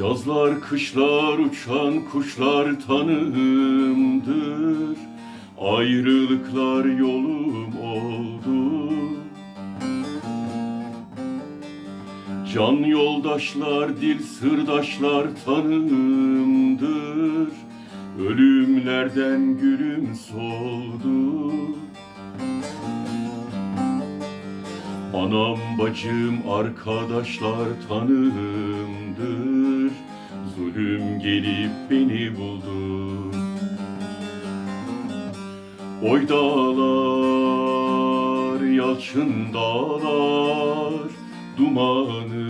Yazlar kışlar uçan kuşlar tanığımdır Ayrılıklar yolum oldu. Can yoldaşlar dil sırdaşlar tanığımdır Ölümlerden gülüm soldu. Anam bacım arkadaşlar tanığımdır Zulüm gelip beni buldu. Oy dağlar, yalçın dağlar Dumanı,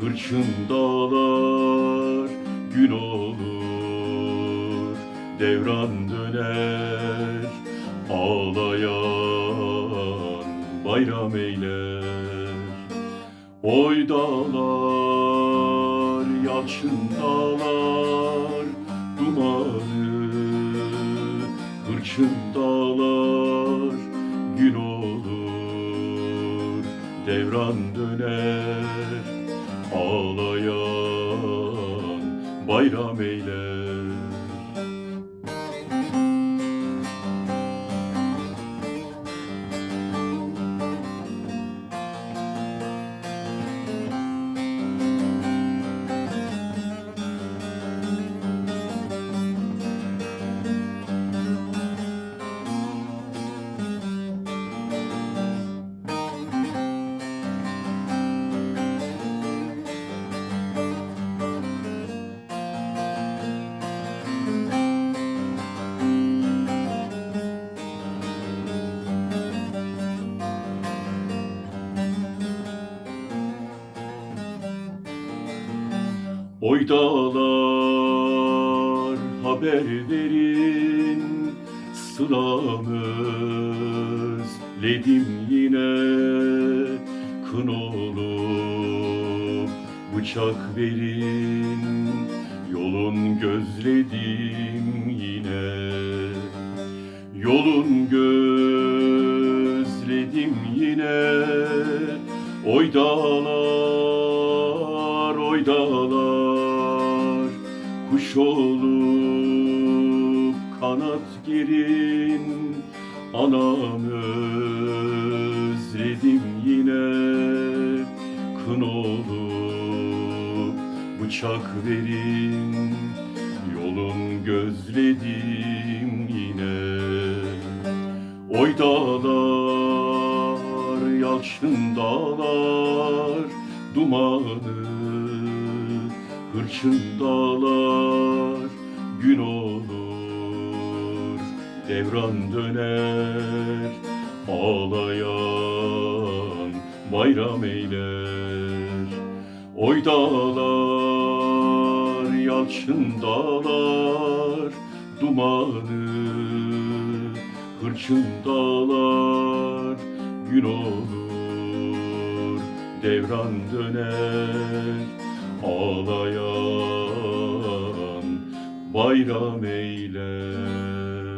hırçın dağlar Gün olur, devran döner Ağlayan bayram eyler. Oy dağlar, yalçın dağlar Dumanı, hırçın dağlar Gün olur, devran döner. Ağlayan bayram eyler Oy dağlar haber verin sıramız ledim yine kın olup bıçak verin. Yolun gözledim yine. Yolun gözledim yine. Oy dağlar oy dağlar kuş olup kanat gerin anam özledim yine. Kın olup bıçak verin. Yolun gözledim yine. Oy dağlar, yalçın dağlar, dumanı, hırçın dağlar, gün olur, devran döner, ağlayan bayram eyler. Oy dağlar, yalçın dağlar, dumanı, hırçın dağlar, gün olur, devran döner, ağlayan bayram eyler.